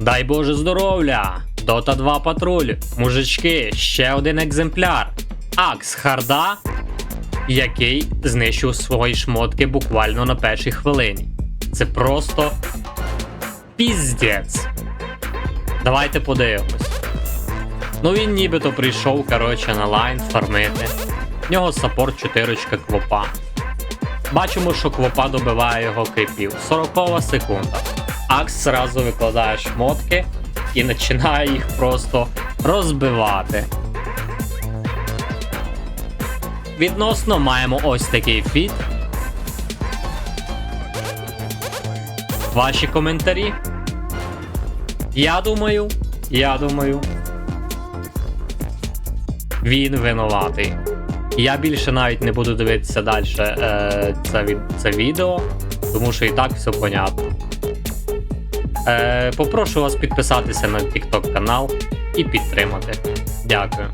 Дай Боже здоров'я! Дота 2 патруль, мужички, ще один екземпляр. Акс Харда, який знищив свої шмотки буквально на першій хвилині. Це просто піздець. Давайте подивимось. Ну він нібито прийшов, коротше, на лайн фармити. В нього саппорт 4 квопа. Бачимо, що квопа добиває його кріпів. 40 секунда. Акс зразу викладає шмотки і починає їх просто розбивати. Відносно маємо ось такий фіт. Ваші коментарі. Я думаю, я думаю. Він винуватий. Я більше навіть не буду дивитися далі е, це, це відео, тому що і так все понятно. Е, попрошу вас підписатися на TikTok канал і підтримати. Дякую.